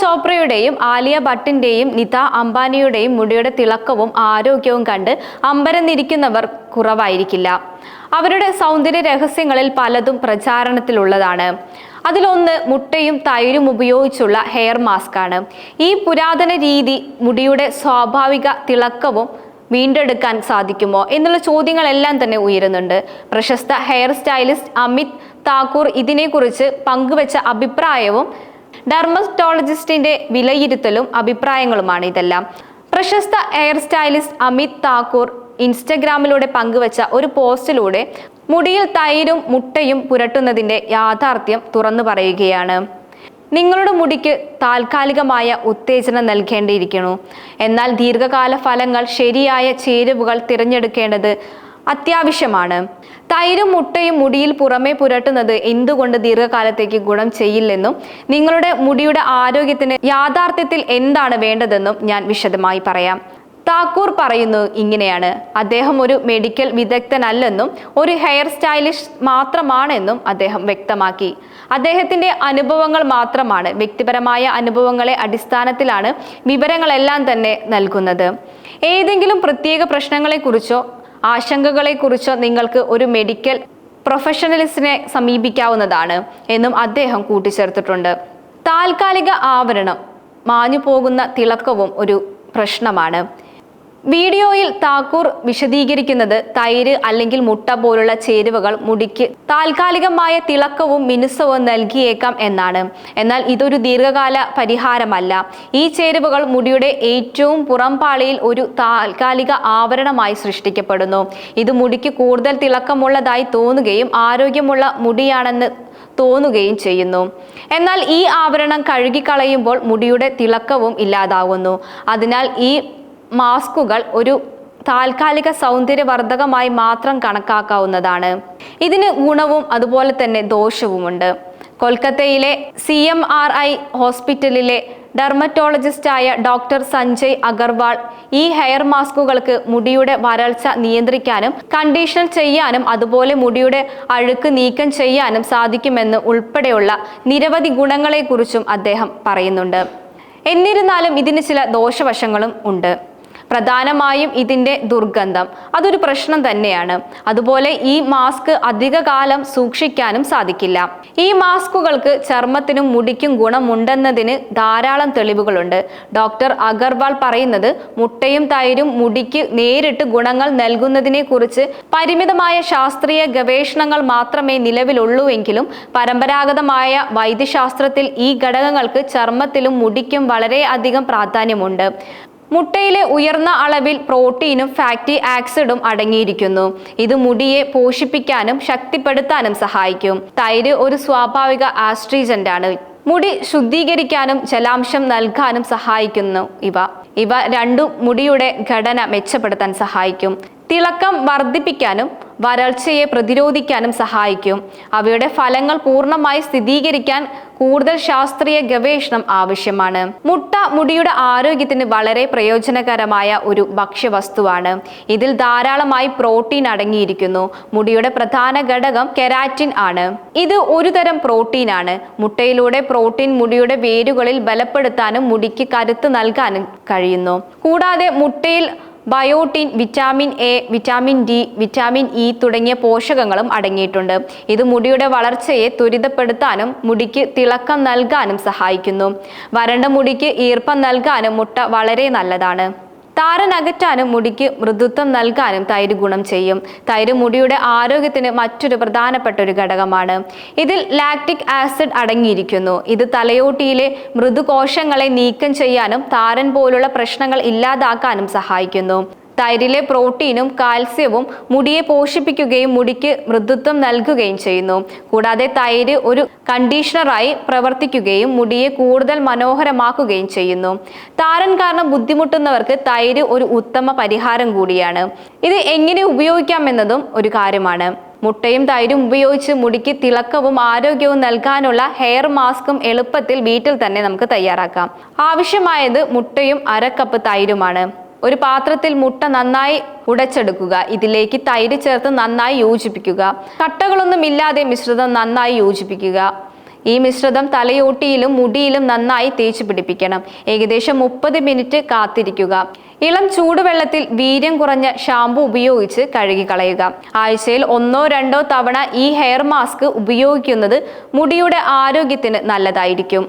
ചോപ്രയുടെയും ആലിയ ഭട്ടിന്റെയും നിത അംബാനിയുടെയും മുടിയുടെ തിളക്കവും ആരോഗ്യവും കണ്ട് അമ്പരന്നിരിക്കുന്നവർ കുറവായിരിക്കില്ല. അവരുടെ സൗന്ദര്യ രഹസ്യങ്ങളിൽ പലതും പ്രചാരണത്തിലുള്ളതാണ്. അതിലൊന്ന് മുട്ടയും തൈരും ഉപയോഗിച്ചുള്ള ഹെയർ മാസ്ക് ആണ് ഈ പുരാതന രീതി മുടിയുടെ സ്വാഭാവിക തിളക്കവും വീണ്ടെടുക്കാൻ സാധിക്കുമോ എന്നുള്ള ചോദ്യങ്ങളെല്ലാം തന്നെ ഉയരുന്നുണ്ട്. പ്രശസ്ത ഹെയർ സ്റ്റൈലിസ്റ്റ് അമിത് താക്കൂർ ഇതിനെക്കുറിച്ച് പങ്കുവച്ച അഭിപ്രായവും ഡെർമറ്റോളജിസ്റ്റിന്റെ വിലയിരുത്തലും അഭിപ്രായങ്ങളുമാണ് ഇതെല്ലാം. പ്രശസ്ത ഹെയർ സ്റ്റൈലിസ്റ്റ് അമിത് താക്കൂർ ഇൻസ്റ്റഗ്രാമിലൂടെ പങ്കുവച്ച ഒരു പോസ്റ്റിലൂടെ മുടിയിൽ തൈരും മുട്ടയും പുരട്ടുന്നതിന്റെ യാഥാർത്ഥ്യം തുറന്നു പറയുകയാണ്. നിങ്ങളുടെ മുടിക്ക് താൽക്കാലികമായ ഉത്തേജനം നൽകേണ്ടിയിരിക്കുന്നു. എന്നാൽ ദീർഘകാല ഫലങ്ങൾ ശരിയായ ചേരുവകൾ തിരഞ്ഞെടുക്കേണ്ടത് അത്യാവശ്യമാണ്. തൈരും മുട്ടയും മുടിയിൽ പുറമേ പുരട്ടുന്നത് എന്തുകൊണ്ട് ദീർഘകാലത്തേക്ക് ഗുണം ചെയ്യില്ലെന്നും നിങ്ങളുടെ മുടിയുടെ ആരോഗ്യത്തിന് യാഥാർത്ഥ്യത്തിൽ എന്താണ് വേണ്ടതെന്നും ഞാൻ വിശദമായി പറയാം. താക്കൂർ പറയുന്നു ഇങ്ങനെയാണ്. അദ്ദേഹം ഒരു മെഡിക്കൽ വിദഗ്ധനല്ലെന്നും ഒരു ഹെയർ സ്റ്റൈലിസ്റ്റ് മാത്രമാണെന്നും അദ്ദേഹം വ്യക്തമാക്കി. അദ്ദേഹത്തിന്റെ അനുഭവങ്ങൾ മാത്രമാണ് വ്യക്തിപരമായ അനുഭവങ്ങളെ അടിസ്ഥാനത്തിലാണ് വിവരങ്ങളെല്ലാം തന്നെ നൽകുന്നത്. ഏതെങ്കിലും പ്രത്യേക പ്രശ്നങ്ങളെക്കുറിച്ചോ ആശങ്കകളെക്കുറിച്ചോ നിങ്ങൾക്ക് ഒരു മെഡിക്കൽ പ്രൊഫഷണലിസ്റ്റിനെ സമീപിക്കാവുന്നതാണ് എന്നും അദ്ദേഹം കൂട്ടിച്ചേർത്തിട്ടുണ്ട്. താൽക്കാലിക ആവരണം മാഞ്ഞു പോകുന്ന തിളക്കവും ഒരു പ്രശ്നമാണ്. വീഡിയോയിൽ താക്കൂർ വിശദീകരിക്കുന്നത് തൈര് അല്ലെങ്കിൽ മുട്ട പോലുള്ള ചേരുവകൾ മുടിക്ക് താൽക്കാലികമായ തിളക്കവും മിനുസവും നൽകിയേക്കാം എന്നാണ്. എന്നാൽ ഇതൊരു ദീർഘകാല പരിഹാരമല്ല. ഈ ചേരുവകൾ മുടിയുടെ ഏറ്റവും പുറംപാളിയിൽ ഒരു താൽക്കാലിക ആവരണമായി സൃഷ്ടിക്കപ്പെടുന്നു. ഇത് മുടിക്ക് കൂടുതൽ തിളക്കമുള്ളതായി തോന്നുകയും ആരോഗ്യമുള്ള മുടിയാണെന്ന് തോന്നുകയും ചെയ്യുന്നു. എന്നാൽ ഈ ആവരണം കഴുകിക്കളയുമ്പോൾ മുടിയുടെ തിളക്കവും ഇല്ലാതാവുന്നു. അതിനാൽ ഈ മാസ്കുകൾ ഒരു താൽക്കാലിക സൗന്ദര്യവർദ്ധകമായി മാത്രം കണക്കാക്കാവുന്നതാണ്. ഇതിന് ഗുണവും അതുപോലെ തന്നെ ദോഷവുമുണ്ട്. കൊൽക്കത്തയിലെ സി എം ആർ ഐ ഹോസ്പിറ്റലിലെ ഡെർമറ്റോളജിസ്റ്റായ ഡോക്ടർ സഞ്ജയ് അഗർവാൾ ഈ ഹെയർ മാസ്കുകൾക്ക് മുടിയുടെ വരൾച്ച നിയന്ത്രിക്കാനും കണ്ടീഷണർ ചെയ്യാനും അതുപോലെ മുടിയുടെ അഴുക്ക് നീക്കം ചെയ്യാനും സാധിക്കുമെന്ന് ഉൾപ്പെടെയുള്ള നിരവധി ഗുണങ്ങളെക്കുറിച്ചും അദ്ദേഹം പറയുന്നുണ്ട്. എന്നിരുന്നാലും ഇതിന് ചില ദോഷവശങ്ങളും ഉണ്ട്. പ്രധാനമായും ഇതിന്റെ ദുർഗന്ധം. അതൊരു പ്രശ്നം തന്നെയാണ്. അതുപോലെ ഈ മാസ്ക് അധികകാലം സൂക്ഷിക്കാനും സാധിക്കില്ല. ഈ മാസ്കുകൾക്ക് ചർമ്മത്തിനും മുടിക്കും ഗുണമുണ്ടെന്നതിന് ധാരാളം തെളിവുകളുണ്ട്. ഡോക്ടർ അഗർവാൾ പറയുന്നത് മുട്ടയും തൈരും മുടിക്ക് നേരിട്ട് ഗുണങ്ങൾ നൽകുന്നതിനെ കുറിച്ച് പരിമിതമായ ശാസ്ത്രീയ ഗവേഷണങ്ങൾ മാത്രമേ നിലവിലുള്ളൂവെങ്കിലും പരമ്പരാഗതമായ വൈദ്യശാസ്ത്രത്തിൽ ഈ ഘടകങ്ങൾക്ക് ചർമ്മത്തിലും മുടിക്കും വളരെ അധികം പ്രാധാന്യമുണ്ട്. മുട്ടയിലെ ഉയർന്ന അളവിൽ പ്രോട്ടീനും ഫാറ്റി ആക്സിഡും അടങ്ങിയിരിക്കുന്നു. ഇത് മുടിയെ പോഷിപ്പിക്കാനും ശക്തിപ്പെടുത്താനും സഹായിക്കും. തൈര് ഒരു സ്വാഭാവിക ആസ്ട്രീജന്റ് ആണ് മുടി ശുദ്ധീകരിക്കാനും ജലാംശം നൽകാനും സഹായിക്കുന്നു ഇവ. ഇവ രണ്ടും മുടിയുടെ ഘടന മെച്ചപ്പെടുത്താൻ സഹായിക്കും. തിളക്കം വർദ്ധിപ്പിക്കാനും വരൾച്ചയെ പ്രതിരോധിക്കാനും സഹായിക്കും. അവയുടെ ഫലങ്ങൾ പൂർണമായി സ്ഥിരീകരിക്കാൻ കൂടുതൽ ശാസ്ത്രീയ ഗവേഷണം ആവശ്യമാണ്. മുട്ട മുടിയുടെ ആരോഗ്യത്തിന് വളരെ പ്രയോജനകരമായ ഒരു ഭക്ഷ്യവസ്തുവാണ്. ഇതിൽ ധാരാളമായി പ്രോട്ടീൻ അടങ്ങിയിരിക്കുന്നു. മുടിയുടെ പ്രധാന ഘടകം കെരാറ്റിൻ ആണ്. ഇത് ഒരുതരം പ്രോട്ടീൻ ആണ്. മുട്ടയിലൂടെ പ്രോട്ടീൻ മുടിയുടെ വേരുകളിൽ ബലപ്പെടുത്താനും മുടിക്ക് കരുത്ത് നൽകാനും കഴിയുന്നു. കൂടാതെ മുട്ടയിൽ biotin vitamin A vitamin D vitamin E തുടങ്ങിയ പോഷകങ്ങളും അടങ്ങിയിട്ടുണ്ട്. ഇത് മുടിയുടെ വളർച്ചയെ ത്വരിതപ്പെടുത്താനും മുടിക്ക് തിളക്കം നൽകാനും സഹായിക്കുന്നു. വരണ്ട മുടിക്ക് ഈർപ്പം നൽകാനും മുട്ട വളരെ നല്ലതാണ്. താരൻ അകറ്റാനും മുടിക്ക് മൃദുത്വം നൽകാനും തൈര് ഗുണം ചെയ്യും. തൈര് മുടിയുടെ ആരോഗ്യത്തിന് മറ്റൊരു പ്രധാനപ്പെട്ട ഒരു ഘടകമാണ്. ഇതിൽ ലാക്ടിക് ആസിഡ് അടങ്ങിയിരിക്കുന്നു. ഇത് തലയോട്ടിയിലെ മൃദുകോശങ്ങളെ നീക്കം ചെയ്യാനും താരൻ പോലുള്ള പ്രശ്നങ്ങൾ ഇല്ലാതാക്കാനും സഹായിക്കുന്നു. തൈരിലെ പ്രോട്ടീനും കാൽസ്യവും മുടിയെ പോഷിപ്പിക്കുകയും മുടിക്ക് മൃദുത്വം നൽകുകയും ചെയ്യുന്നു. കൂടാതെ തൈര് ഒരു കണ്ടീഷണറായി പ്രവർത്തിക്കുകയും മുടിയെ കൂടുതൽ മനോഹരമാക്കുകയും ചെയ്യുന്നു. താരൻ കാരണം ബുദ്ധിമുട്ടുന്നവർക്ക് തൈര് ഒരു ഉത്തമ പരിഹാരം കൂടിയാണ്. ഇത് എങ്ങനെ ഉപയോഗിക്കാമെന്നതും ഒരു കാര്യമാണ്. മുട്ടയും തൈരും ഉപയോഗിച്ച് മുടിക്ക് തിളക്കവും ആരോഗ്യവും നൽകാനുള്ള ഹെയർ മാസ്കും എളുപ്പത്തിൽ വീട്ടിൽ തന്നെ നമുക്ക് തയ്യാറാക്കാം. ആവശ്യമായത് മുട്ടയും അരക്കപ്പ് കപ്പ് തൈരുമാണ്. ഒരു പാത്രത്തിൽ മുട്ട നന്നായി ഉടച്ചെടുക്കുക. ഇതിലേക്ക് തൈര് ചേർത്ത് നന്നായി യോജിപ്പിക്കുക. കട്ടകളൊന്നും ഇല്ലാതെ മിശ്രിതം നന്നായി യോജിപ്പിക്കുക. ഈ മിശ്രിതം തലയോട്ടിയിലും മുടിയിലും നന്നായി തേച്ച് പിടിപ്പിക്കണം. ഏകദേശം മുപ്പത് മിനിറ്റ് കാത്തിരിക്കുക. ഇളം ചൂടുവെള്ളത്തിൽ വീര്യം കുറഞ്ഞ ഷാമ്പു ഉപയോഗിച്ച് കഴുകി കളയുക ആഴ്ചയിൽ ഒന്നോ രണ്ടോ തവണ ഈ ഹെയർ മാസ്ക് ഉപയോഗിക്കുന്നത് മുടിയുടെ ആരോഗ്യത്തിന് നല്ലതായിരിക്കും.